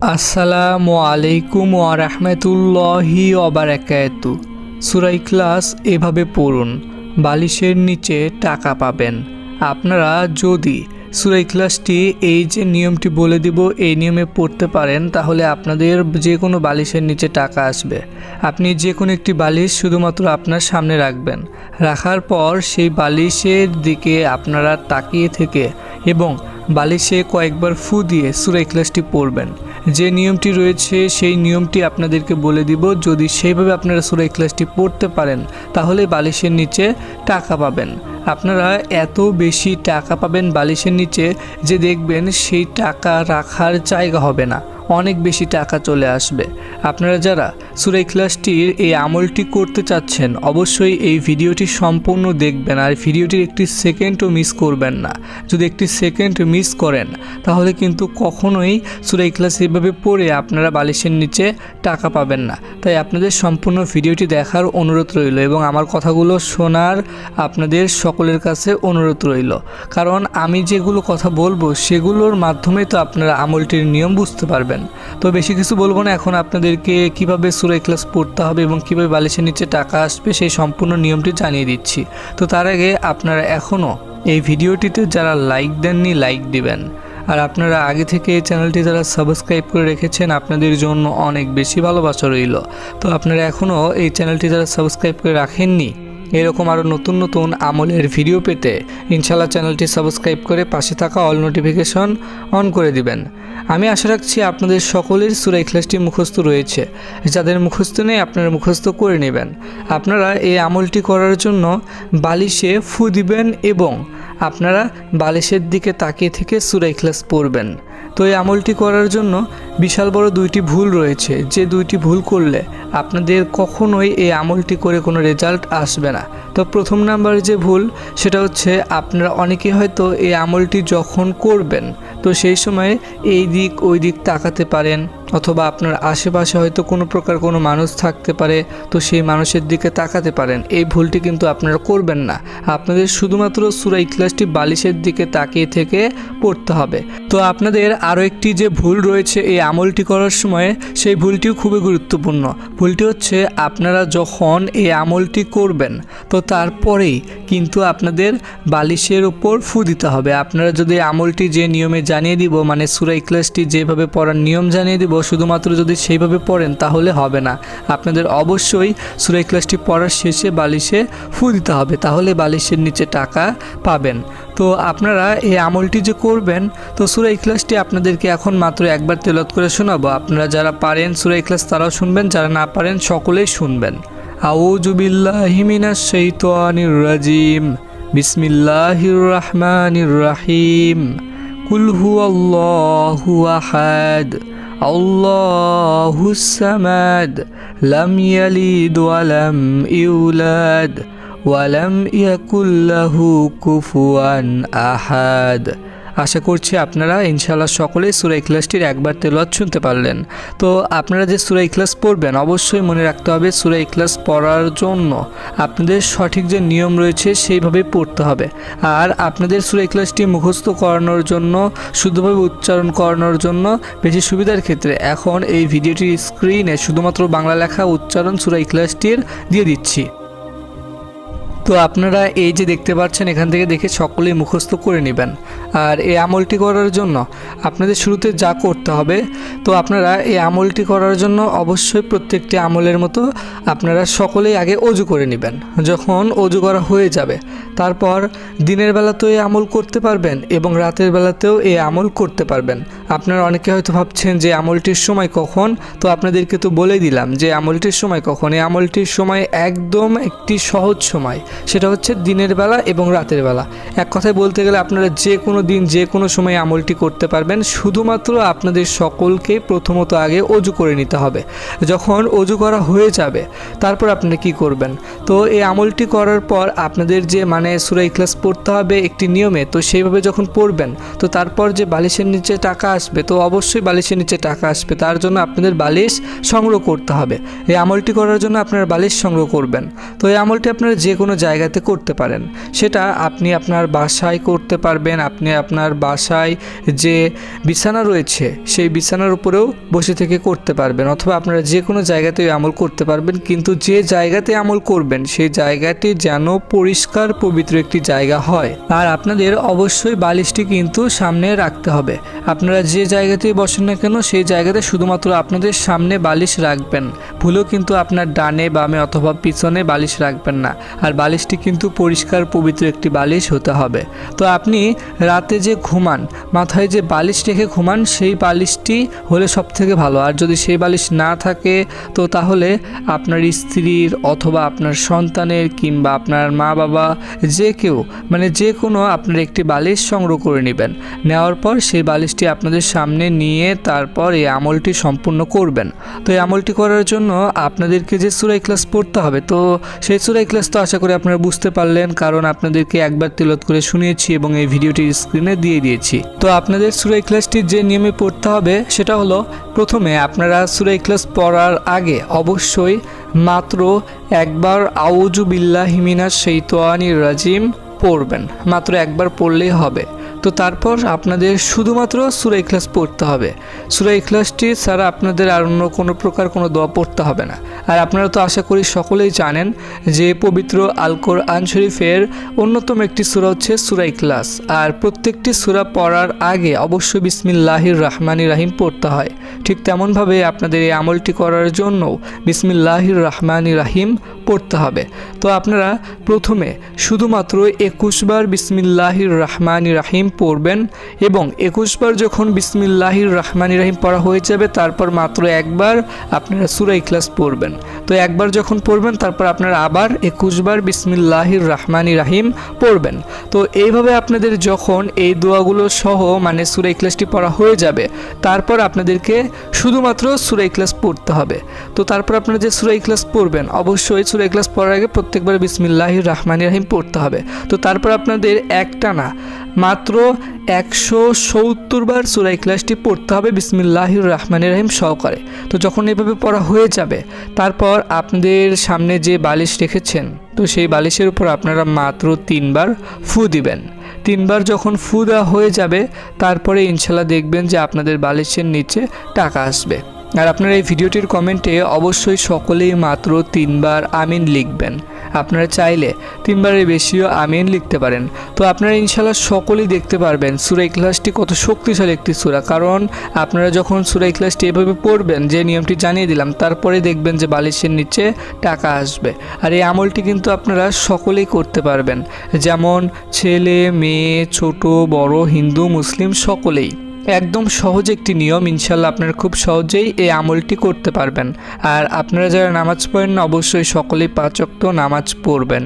আসসালামু আলাইকুম ওয়ারহমতুল্লাহি ওবারাকাতু সুরাই ক্লাস এভাবে পড়ুন, বালিশের নিচে টাকা পাবেন। আপনারা যদি সুরাই ক্লাসটি এই যে নিয়মটি বলে দিব, এই নিয়মে পড়তে পারেন, তাহলে আপনাদের যে কোনো বালিশের নিচে টাকা আসবে। আপনি যে কোনো একটি বালিশ শুধুমাত্র আপনার সামনে রাখবেন। রাখার পর সেই বালিশের দিকে আপনারা তাকিয়ে থেকে এবং বালিশে কয়েকবার ফু দিয়ে সুরাই ক্লাসটি পড়বেন। যে নিয়মটি রয়েছে, সেই নিয়মটি আপনাদেরকে বলে দিব। যদি সেইভাবে আপনারা সুরা ইখলাসটি পড়তে পারেন, তাহলে বালিশের নিচে টাকা পাবেন। আপনারা এত বেশি টাকা পাবেন বালিশের নিচে যে দেখবেন সেই টাকা রাখার জায়গা হবে না। অনেক বেশি টাকা চলে আসবে। আপনারা যারা সুরাই ক্লাসটির এই আমলটি করতে চাচ্ছেন, অবশ্যই এই ভিডিওটি সম্পূর্ণ দেখবেন আর ভিডিওটির একটি সেকেন্ডও মিস করবেন না। যদি একটি সেকেন্ড মিস করেন, তাহলে কিন্তু কখনোই সুরাই ক্লাস এভাবে পড়ে আপনারা বালিশের নিচে টাকা পাবেন না। তাই আপনাদের সম্পূর্ণ ভিডিওটি দেখার অনুরোধ রইল এবং আমার কথাগুলো শোনার আপনাদের সকলের কাছে অনুরোধ রইল। কারণ আমি যেগুলো কথা বলব, সেগুলোর মাধ্যমে তো আপনারা আমলটির নিয়ম বুঝতে পারবেন। তো বেশি কিছু বলব না, এখন আপনাদেরকে কীভাবে সুরাই ক্লাস পড়তে হবে এবং কীভাবে বালিশের নিচে টাকা আসবে সেই সম্পূর্ণ নিয়মটি জানিয়ে দিচ্ছি। তো তার আগে আপনারা এখনও এই ভিডিওটিতে যারা লাইক দেননি, লাইক দিবেন। আর আপনারা আগে থেকে এই চ্যানেলটি যারা সাবস্ক্রাইব করে রেখেছেন, আপনাদের জন্য অনেক বেশি ভালোবাসা রইল। তো আপনারা এখনও এই চ্যানেলটি যারা সাবস্ক্রাইব করে রাখেননি এরকম আরও নতুন নতুন আমলের ভিডিও পেতে ইনশাল্লাহ চ্যানেলটি সাবস্ক্রাইব করে পাশে থাকা অল নোটিফিকেশন অন করে দিবেন। আমি আশা রাখছি আপনাদের সকলের সুরাই ক্লাসটি মুখস্থ রয়েছে, যাদের মুখস্থ নেই আপনারা মুখস্থ করে নেবেন। আপনারা এই আমলটি করার জন্য বালিশে ফু দিবেন এবং আপনারা বালিশের দিকে তাকিয়ে থেকে সুরাই ক্লাস পড়বেন। তো এই আমলটি করার জন্য বিশাল বড় দুইটি ভুল রয়েছে। যে দুইটি ভুল করলে আপনাদের কখনোই এই আমলটি করে কোনো রেজাল্ট আসবে না। তো প্রথম নাম্বার যে ভুল, সেটা হচ্ছে আপনারা অনেকে হয়তো এই আমলটি যখন করবেন, তো সেই সময় এই দিক ওই দিক তাকাতে পারেন, অথবা আপনার আশেপাশে হয়তো কোনো প্রকার কোনো মানুষ থাকতে পারে, তো সেই মানুষের দিকে তাকাতে পারেন। এই ভুলটি কিন্তু আপনারা করবেন না। আপনাদের শুধুমাত্র সুরাই ক্লাসটি বালিশের দিকে তাকিয়ে থেকে পড়তে হবে। তো আপনাদের আরও একটি যে ভুল রয়েছে এই আমলটি করার সময় সেই ভুলটিও খুবই গুরুত্বপূর্ণ। ভুলটি হচ্ছে আপনারা যখন এই আমলটি করবেন, তো তারপরেই কিন্তু আপনাদের বালিশের ওপর ফু দিতে হবে। আপনারা যদি আমলটি যে নিয়মে জানিয়ে দিব মানে সুরাই ক্লাসটি যেভাবে পড়ার নিয়ম জানিয়ে দিব, শুধুমাত্র যদি সেইভাবে পড়েন তাহলে হবে না। আপনাদের অবশ্যই সুরাই ক্লাসটি পড়ার শেষে বালিশে ফু দিতে হবে, তাহলে বালিশের নিচে টাকা পাবেন। তো আপনারা এই আমলটি যে করবেন, তো সুরাই ক্লাসটি আপনাদেরকে এখন মাত্র একবার তেলত করে শোনাবো। আপনারা যারা পারেন সুরাই ক্লাস তারাও শুনবেন, যারা না পারেন সকলেই শুনবেন। আউজুবিল্লাহিমিনাশ শৈতানির রাজিম। বিসমিল্লাহির রহমানির রাহিম। কুল হুয়াল্লাহু আহাদ। আল্লাহুস সামাদ। লাম ইয়ালিদ ওয়া লাম ইউলাদ। ওয়া লাম ইয়াকুল লাহু কুফুয়ান আহাদ। আশা করছি আপনারা ইনশাল্লাহ সকলেই সুরাই ক্লাসটির একবার তেলত শুনতে পারলেন। তো আপনারা যে সুরাই ক্লাস পড়বেন, অবশ্যই মনে রাখতে হবে সুরাই ক্লাস পড়ার জন্য আপনাদের সঠিক যে নিয়ম রয়েছে সেইভাবে পড়তে হবে। আর আপনাদের সুরাই ক্লাসটি মুখস্থ করানোর জন্য, শুদ্ধভাবে উচ্চারণ করানোর জন্য বেশি সুবিধার ক্ষেত্রে এখন এই ভিডিওটির স্ক্রিনে শুধুমাত্র বাংলা লেখা উচ্চারণ সুরাই ক্লাসটির দিয়ে দিচ্ছি। তো আপনারা এই যে দেখতে পাচ্ছেন, এখান থেকে দেখে সকলেই মুখস্থ করে নেবেন। আর এই আমলটি করার জন্য আপনাদের শুরুতে যা করতে হবে, তো আপনারা এই আমলটি করার জন্য অবশ্যই প্রত্যেকটি আমলের মতো আপনারা সকলেই আগে অজু করে নেবেন। যখন অজু করা হয়ে যাবে, তারপর দিনের বেলাতেও এই আমল করতে পারবেন এবং রাতের বেলাতেও এই আমল করতে পারবেন। আপনারা অনেকে হয়তো ভাবছেন যে আমলটির সময় কখন? তো আপনাদেরকে তো বলে দিলাম যে আমলটির সময় কখন? এই আমলটির সময় একদম একটি সহজ সময়। সেটা হচ্ছে দিনের বেলা এবং রাতের বেলা। এক কথায় বলতে গেলে আপনারা যে কোনো দিন, যে কোনো সময় আমলটি করতে পারবেন। শুধুমাত্র আপনাদের সকলকে প্রথমত আগে অজু করে নিতে হবে। যখন অজু করা হয়ে যাবে, তারপর আপনারা কি করবেন? তো এই আমলটি করার পর আপনাদের যে মানে সুরাই ক্লাস পড়তে হবে একটি নিয়মে, তো সেইভাবে যখন পড়বেন, তো তারপর যে বালিশের নিচে টাকা আসবে, তো অবশ্যই বালিশের নিচে টাকা আসবে। তার জন্য আপনাদের বালিশ সংগ্রহ করতে হবে। এই আমলটি করার জন্য আপনারা বালিশ সংগ্রহ করবেন। তো এই আমলটি আপনারা যে কোনো জায়গাতে করতে পারেন। সেটা আপনি আপনার বাসায় করতে পারবেন। আপনি আপনার বাসায় যে বিছানা রয়েছে, সেই বিছানার উপরেও বসে থেকে করতে পারবেন। অথবা আপনারা যে কোনো জায়গাতে আমল করতে পারবেন। কিন্তু যে জায়গাতে আমল করবেন, সেই জায়গাটি যেন পরিষ্কার, পবিত্র একটি জায়গা হয়। আর আপনাদের অবশ্যই বালিশটি কিন্তু সামনে রাখতে হবে। আপনারা যে জায়গাতেই বসেন না কেন, সেই জায়গাতে শুধুমাত্র আপনাদের সামনে বালিশ রাখবেন। ভুলেও কিন্তু আপনার ডানে, বামে অথবা পিছনে বালিশ রাখবেন না। আর বালিশটি কিন্তু পরিষ্কার, পবিত্র একটি বালিশ হতে হবে। তো আপনি রাতে যে ঘুমান, মাথায় যে বালিশ রেখে ঘুমান, সেই বালিশটি হলে সব থেকে ভালো। আর যদি সেই বালিশ না থাকে, তো তাহলে আপনার স্ত্রীর অথবা আপনার সন্তানের কিংবা আপনার মা বাবা, যে কেউ মানে যে কোনো আপনার একটি বালিশ সংগ্রহ করে নেবেন। নেওয়ার পর সেই বালিশটি আপনাদের সামনে নিয়ে তারপর এই আমলটি সম্পূর্ণ করবেন। তো এই আমলটি করার জন্য আপনাদেরকে যে সুরাই ক্লাস পড়তে হবে, তো সেই সুরাই ক্লাস তো আশা করি আপনারা বুঝতে পারলেন, কারণ আপনাদেরকে একবার তিলত করে শুনিয়েছি এবং এই ভিডিওটির স্ক্রিনে দিয়ে দিয়েছি। তো আপনাদের সুরাই ক্লাসটি যে নিয়মে পড়তে হবে, সেটা হলো প্রথমে আপনারা সুরাই ক্লাস পড়ার আগে অবশ্যই মাত্র একবার আউজু বিল্লাহিমিনা সেইতোয়ানির রাজিম পড়বেন। মাত্র একবার পড়লেই হবে। তো তারপর আপনাদের শুধুমাত্র সুরা ইখলাস পড়তে হবে। সুরা ইখলাসটি ছাড়া আপনাদের আর অন্য কোনো প্রকার কোনো দোয়া পড়তে হবে না। আর আপনারা তো আশা করি সকলেই জানেন যে পবিত্র আলকোর আন শরীফের অন্যতম একটি সুরা হচ্ছে সুরা ইখলাস। আর প্রত্যেকটি সুরা পড়ার আগে অবশ্যই বিসমিল্লাহির রহমানি রাহিম পড়তে হয়। ঠিক তেমনভাবে আপনাদের এই আমলটি করার জন্য বিসমিল্লাহির রহমানি রাহিম পড়তে হবে। তো আপনারা প্রথমে শুধুমাত্র একুশবার বিসমিল্লাহির রহমানি রাহিম পড়বেন এবং একুশবার যখন বিসমিল্লাহির রহমানি রাহিম পড়া হয়ে যাবে, তারপর মাত্র একবার আপনারা সুরা ইখলাস পড়বেন। তো একবার যখন পড়বেন, তারপর আপনারা আবার একুশবার বিসমিল্লাহির রহমানি রাহিম পড়বেন। তো এইভাবে আপনাদের যখন এই দোয়াগুলো সহ মানে সুরা ইখলাসটি পড়া হয়ে যাবে, তারপর আপনাদেরকে শুধুমাত্র সুরা ইখলাস পড়তে হবে। তো তারপর আপনারা যে সুরা ইখলাস পড়বেন, অবশ্যই সুরা ইখলাস পড়ার আগে প্রত্যেকবার বিসমিল্লাহির রহমানি রাহিম পড়তে হবে। তো তারপর আপনাদের একটা না মাত্র একশো সত্তর বার ইখলাসটি পড়তে হবে বিসমিল্লাহির রহমানির রহিম সহকারে। তো যখন এভাবে পড়া হয়ে যাবে, তারপর আপনাদের সামনে যে বালিশ রেখেছেন, তো সেই বালিশের উপর আপনারা মাত্র তিনবার ফু দিবেন। তিনবার যখন ফু দেওয়া হয়ে যাবে, তারপরে ইনশাল্লাহ দেখবেন যে আপনাদের বালিশের নিচে টাকা আসবে। আর আপনারা এই ভিডিওটির কমেন্টে অবশ্যই সকলেই মাত্র তিনবার আমিন লিখবেন। আপনারা চাইলে তিনবারের বেশিও আমিন লিখতে পারেন। তো আপনারা ইনশাল্লাহ সকলেই দেখতে পারবেন সুরাই ক্লাসটি কত শক্তিশালী একটি সুরা। কারণ আপনারা যখন সুরাই ক্লাসটি এভাবে পড়বেন, যে নিয়মটি জানিয়ে দিলাম, তারপরে দেখবেন যে বালিশের নিচে টাকা আসবে। আর এই আমলটি কিন্তু আপনারা সকলেই করতে পারবেন। যেমন ছেলে, মেয়ে, ছোট, বড়, হিন্দু, মুসলিম সকলেই। একদম সহজ একটি নিয়ম ইনশাল্লাহ আপনারা খুব সহজেই এই আমলটি করতে পারবেন। আর আপনারা যারা নামাজ পড়েন, অবশ্যই সকলেই পাঁচ ওয়াক্ত নামাজ পড়বেন।